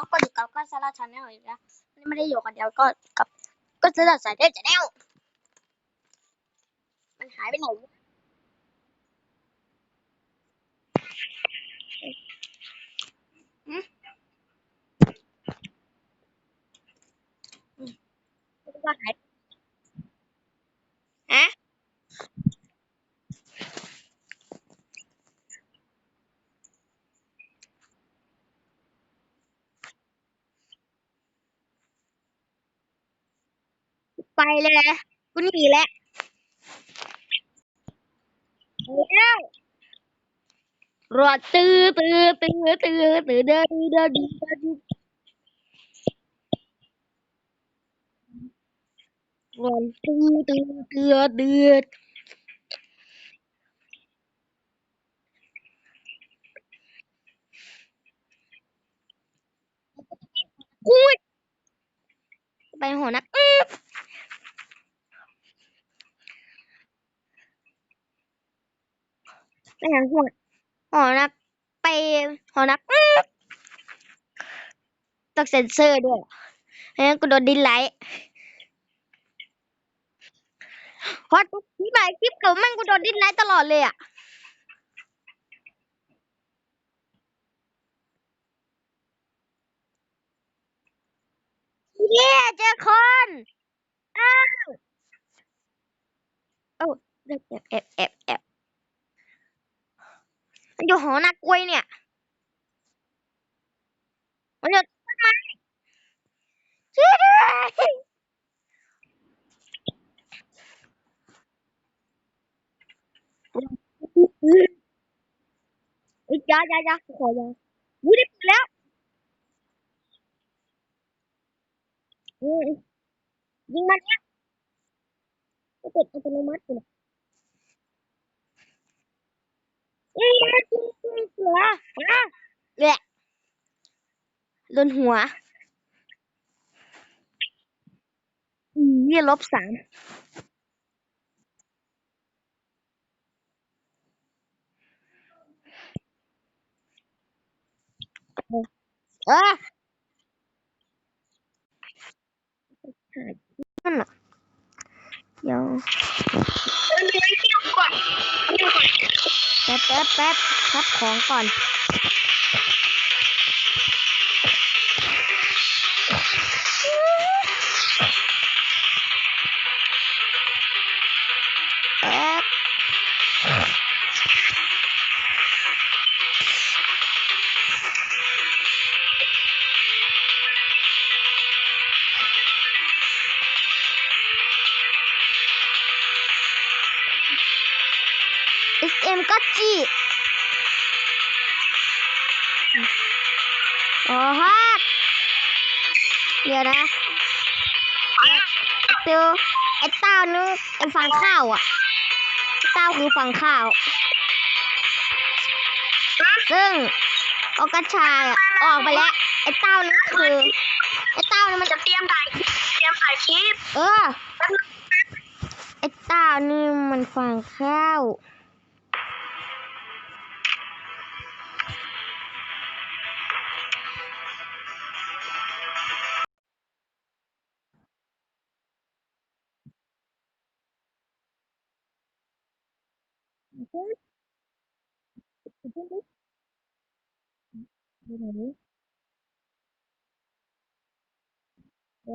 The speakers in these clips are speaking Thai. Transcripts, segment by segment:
เขาก็อยู่กับก็ซาร่าชาแนลอีกแล้วนี่ไม่ได้อยู่กันเดียวก็กับ ก็ซาร่าสายเทพชาแนลมันหายไปไหนวะหืมอืมไม่รู้ว่าหายฮะ ไปเลยกูหนีแล้วแล้วรอตื้อตื้อตื้อตื้อตื้อเดินเดินเดินรอตื้อตื้อตื้อตื้อกูไปหัวนักอื้อ ไปหาหัวหอนักไปหอนักต้องเซ็นเซอร์ด้วยไม่งั้นกูโดนดินไลท์เพราะทุกคลิปอะคลิปเก่าแม่งกูโดนดินไลท์ตลอดเลยอะเย้เจอคนอ้าวโอ้แอบแอบแอบแอบแอบ มันอยู่หอนักกล้วยเนี่ย มันอยู่ต้นไม้ช่วยด้วยเอ้ยยายายาขอยาวุ้ยได้ปืนแล้วยิงมันเนี่ยก็ติดอัตโนมัติเอ้ย ยิงยิงเสืออะแหละโดนหัวเนี่ยลบสามเออนั่นน่ะเดี๋ยวแป๊ ป๊บแป๊บแป๊บทับของก่อน ก็จีโอ้ฮะเดี๋ยวนะเดี๋ยวไอ้เต้านึงไอ้ฟังข้าวอะไอ้เต้าคือฟังข้าว ซึ่งเอากระชายอะออกไปแล้วไอ้เต้านั่นคือไอ้เต้านี่มันจะเตรียมถ่ายเตรียมถ่ายคลิปเออไอ้เต้านี่มันฟังข้าว โอ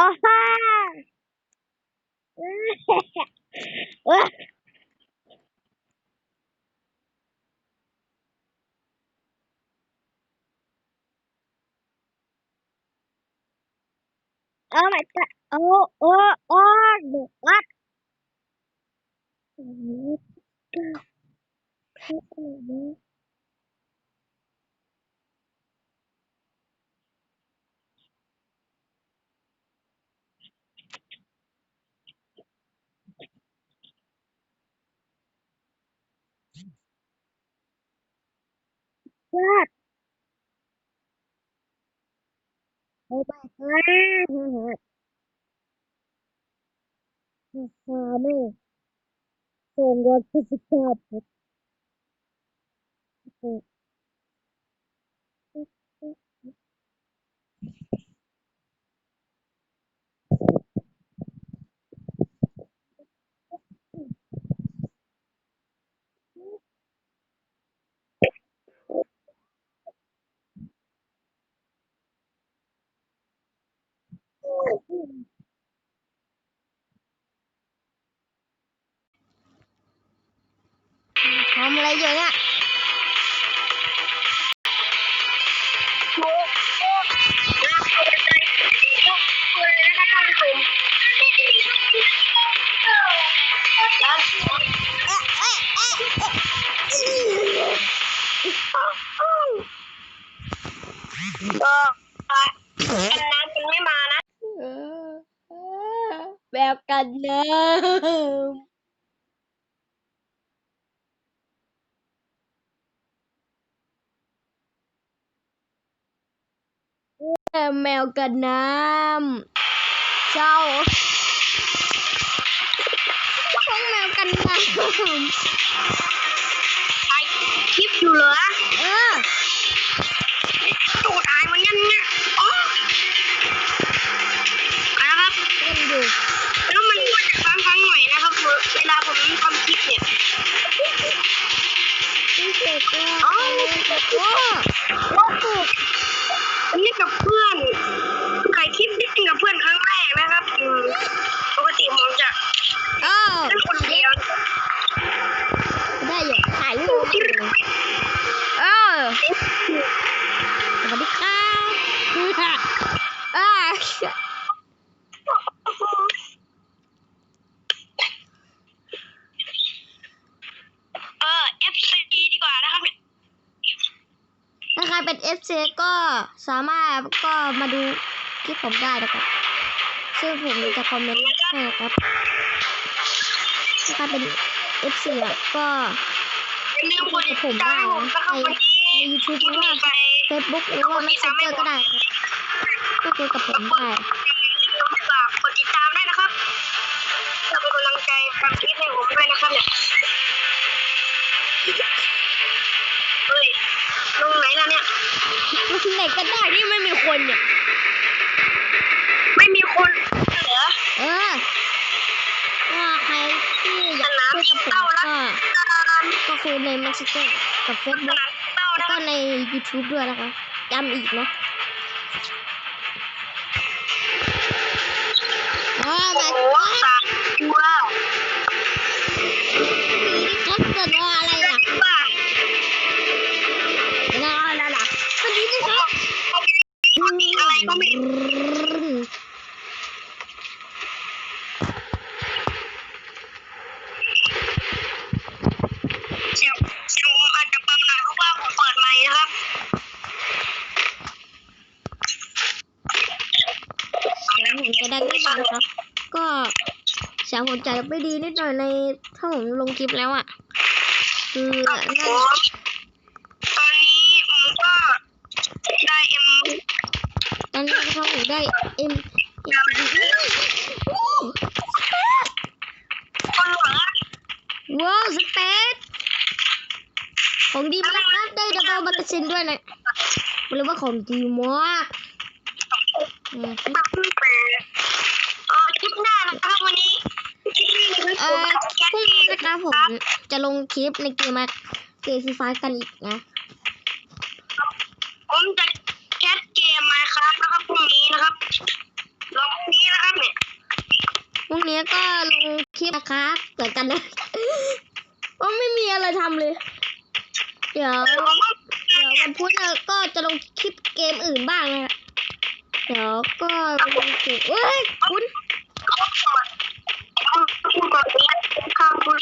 ้ฮ่าเออโอ้ my god โอ้โอ้โอ้เดือดโอ้แพ้อะไรเนี่ยยอด ไปไปเฮ้ยเฮ้ยเฮ้ยเฮ้ยไม่ส่งวันที่สิบเก้า ทำอะไรอยู่เนี่ยโอ้โหน่าสนใจทุกคนเลยนะคะท่านผู้ชม แล้วก็อันนั้นยังไม่มานะแบบกันน้ำแมวกันน้ำเจ้าพวกแมวกันน้ไอคลิปอยู่เหรอำเออตูดอายมันยังเนี่ยอ๋อเอาละครับเล่นอยู่แล้วมันก็จะฟังฟังๆหน่อยนะครับเวลาผมทำคลิปเนี่ยพี่เสกก็อ๋อโอ้โลกุผมเล่นกับเพื่อน เซก็สามารถก็มาดูคลิปผมได้นะครับ ซึ่งผมจะคอมเมนต์ให้นะครับถ้าเป็น FC อะก็อย่าลืมกดติดตามผมนะครับวันใน YouTube หรือว่านี้ไป Facebook หรือว่า Messenger ก็ได้ก็คุยกับผมได้ ไหนก็ได้ที่ไม่มีคนเนี่ย ไม่มีคนเหรอเออว่าใครที่อยากคุยกับผมก็ก็คือใน Messenger กับข Facebook นาดเต้าแล้วนะคก็รับใน YouTube ด้วยนะคะย้ำอีกนะ คลิปแล้วอะ คือผนั่นมตอนนี้ผมก็ได้เอ็มตอนนี้เขาผมได้เอ็มคนหวังว้าวสเปซของดีมากครับได้ดับเบิลบัตซินด้วยนะหรือว่าของดีมากอืมตักไม่เปิดเออคลิปหน้านะครับวันนี้คลิปนี้นะครับเอ่ผมอ จะแก้พรุ่งเกนี้มนะครับผมจะลงคลิปในเกมมาเกมฟรีไฟกันอีกนะ ผมจะแก้เกมมาครับนะครับพรุ่งนี้นะครับรอพรุ่งนี้นะครับเนี่ยพรุ่งนี้ก็ลงคลิปนะครับเหมือนกันนะก็ไม่มีอะไรทำเลย เดี๋ยวเออผมก็เดี๋ยววันพุธเราก็จะลงคลิปเกมอื่นบ้างนะฮะเดี๋ยวก็ลงคลิปเอ้ยคุณ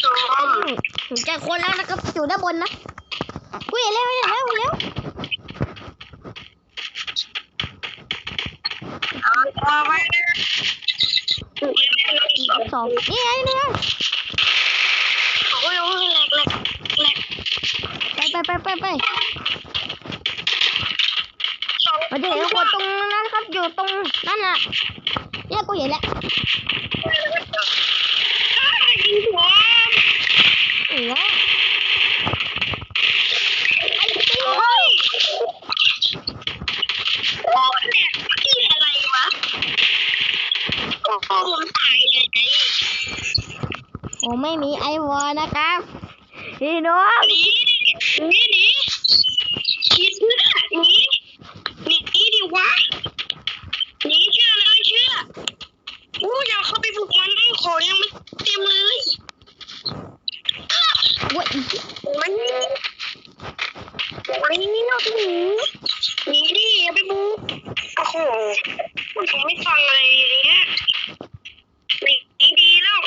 ผู้ชมจอคนแล้วนะครับอยู่ด้านบนนะอุ้ยเร็วเร็วเร็วเร็วเอาต่อไปนะสองนี่ไงนี่ไงโอ้ยโอ้ยแหลกแหลกแหลกไปไปไปไปไปมาเดี๋ยวคนตรงนั้นนะครับอยู่ตรงนั่นน่ะเนี่ยกูเห็นแล้ว วยิงหัวอ๋อไอ้ตีโอ้ยโอ้เนี่ยคืออะไรวะโอ้โหผมตายเลยไอ้ผมไม่มีไอวอลนะครับพี่น้อง นี่นี่นีคิดเพื่อหนีหนีหนีดิวะหนีเชื่อเลยเชื่ออู้อยากเข้าไปบุกมันของยังไม่เต็มเลย เว้ย มันมันนี่เราหนีหนีดิอย่าไปบุกโอ้โหผมไม่ฟังอะไรเนี่ยหนีดีแล้ว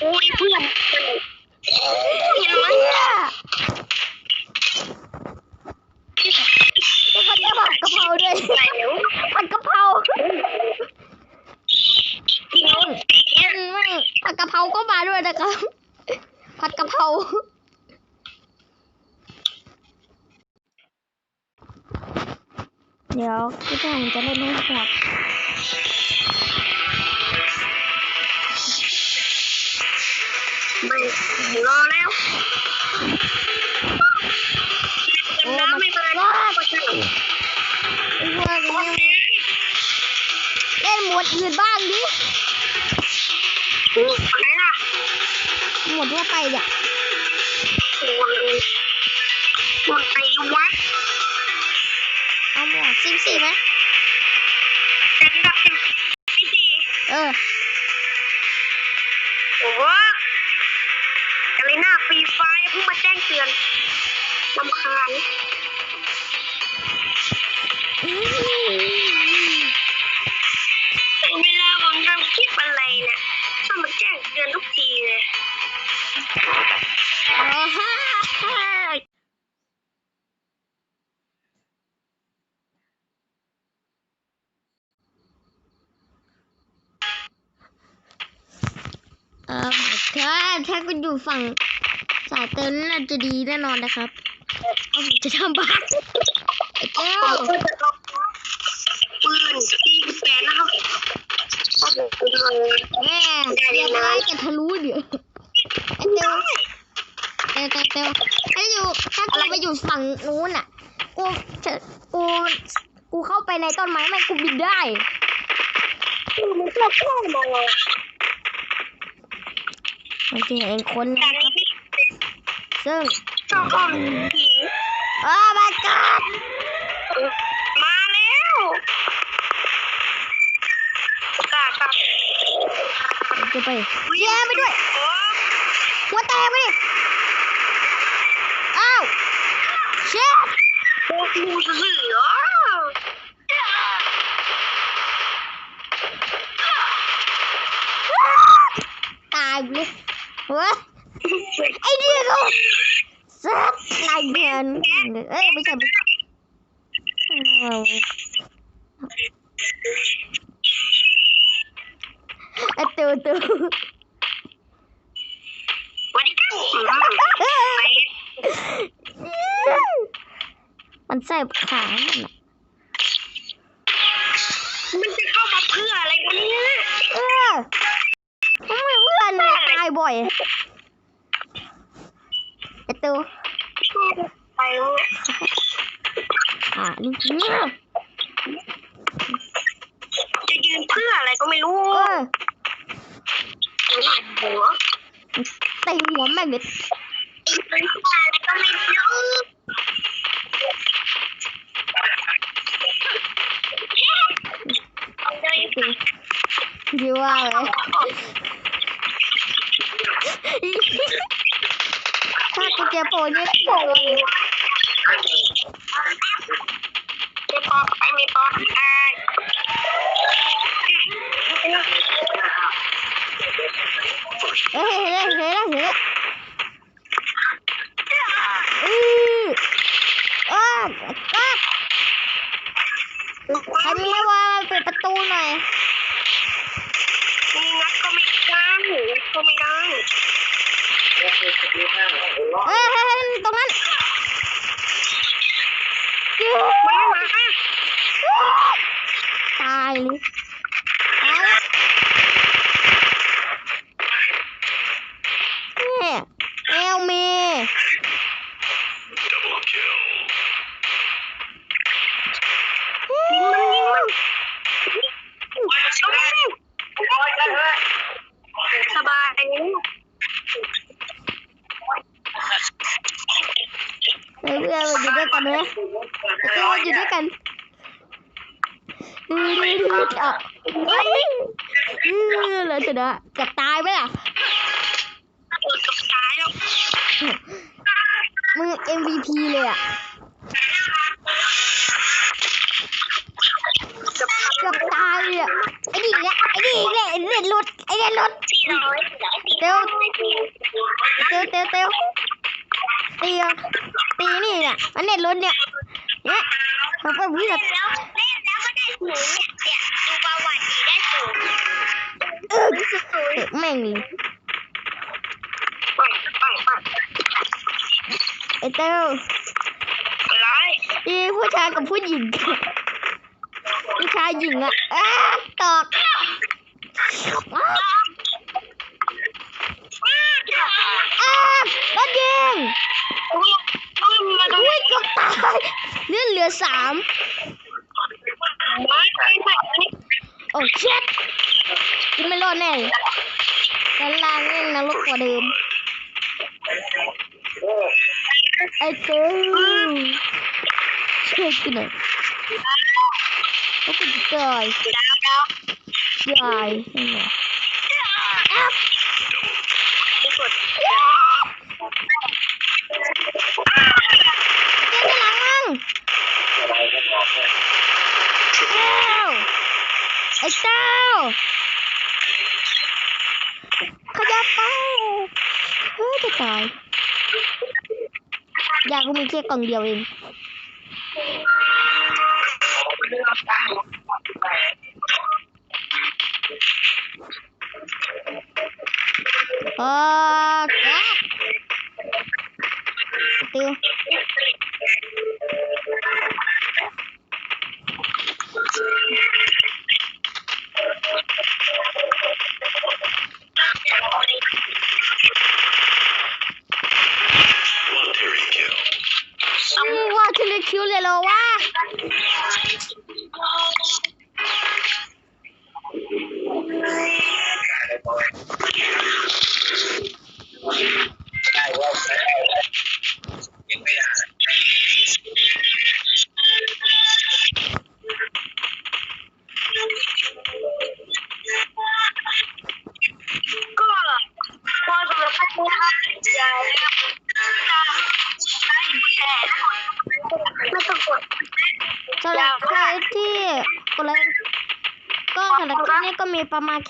โอ้ยเพื่อนเห็นไหม เนี่ยมันจะผัดกะเพราด้วย ไหนเดี๋ยว ผัดกะเพรา กินรถไอ้เนี่ย อืมไม่ผัดกะเพราก็มาด้วยนะครับ ผัดกะเพราเดี๋ยวพี่แทนจะเล่นให้หมดไม่รอแล้วโอ้น้ำมันไม่เป็นไรรอดไอ้พวกนี้เล่นหมวดอื่นบ้างดิโอ้อะไรล่ะหมวดทั่วไปเนี่ยโอ้ยหมดไปวะ เอาหมวดซิมสี่ไหมเป็นดับเป็นพี่สี่เออโอ้โหอะไรหน้าฟรีไฟล์เพิ่งมาแจ้งเตือนลำคาญเวาถ้าคุณอยู่ฝั่งสายเติมน่าจะดีแน่นอนนะครับเอาผมจะทำบ้านไอ้เจ้าผมก็จะเอาปืนที่แปดนะครับก็จะไปทำแม่เรียบร้อยจะทะลุเดี๋ยวไอ้เจ้าเต้าเต้าเต้าถ้าอยู่ถ้ากูไปอยู่ฝั่งนู้นอะกูจะกูกูเข้าไปในต้นไม้ไม่กูบินได้มันก็เข้ามา มันจะเห็นคนแต่นะนี้ซึ่งชอบเข้าผีโอ้ my god มาแล้วกากับจะไปแย่ไปด้วย โอ้หัวแตกไปดิ อ้าว เชฟโหมูเสือ เลยเฮ้ยไอ้เดียก็ซัดนายเบียนเอ้ยไม่ใช่ไม่ใช่ไอ้ตูตูวันนี้กันไปมันใส่ขามันอะ เนี่ยตายบ่อยไอ้ตูไปเนี่ยอ่านี่เนี่ยจะยืนเพื่ออะไรก็ไม่รู้เออหัวตีหัวแม่งเลยเป็นเพื่ออะไรก็ไม่รู้เอาเลยดีว่าเลย ถ้ากูเจอโปรนี่โผล่ไม่ปลอดภัยไม่ปลอดภัยเฮ้ยเฮ้ยเฮ้ยเฮ้ยอือเออเออใครมีไม้ว่าเปิดประตูหน่อยมีงัดก็ไม่ได้งัดก็ไม่ได้ เฮ้ยเฮ้ยตรงนั้นมามาตายเลยตายแล้วเนี่ยเอลเม Double kill. สบาย เฮ้ยเพื่อนมาอยู่ด้วยกันไหมเพื่อนมาอยู่ด้วย กันอือดื้อดื้ออะเฮ้ยอือแล้วจะนะจะตายไหมล่ะตกตายแล้วมึง MVP เลยอะเกือบตายเลยอะไอ้นี่อีกแล้วไอ้นี่อีกแล้วไอ้เด็ดหลุดไอ้เด็ดหลุดสี่ร้อยสี่ร้อยสี่เตียวเตียวเตียวเตียวตีอะตีนี่เนี่ยมันเด็ดหลุดเนี่ยเนี่ย มันเป็นวิธีแล้วเล่นแล้วก็ได้ศูนย์เนี่ยเนี่ยดูประวัติดีได้ศูนย์เออแม่งเลยปังปังปังไอ้เต้าอะไรอีผู้ชายกับผู้หญิงผู้ชายหญิงอะอ้าตอกอ้าอ้ารถยิง มาดู อุ้ยเกือบตาย เหลือสามโอ้เช็ดกูไม่รอดแน่เลยด้านล่างนี่นรกกว่าเดิม ไอ้เต้าช่วยกูหน่อยแล้วกูจะตายตายยังไงอ้าว ที่สุด เจ้าหลังเต้าไอ้เต้าขยับไปเฮ้ยจะตายยากูมีแค่กล่องเดียวเองโอ้แกติว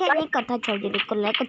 ลิปนี้ก็มีประม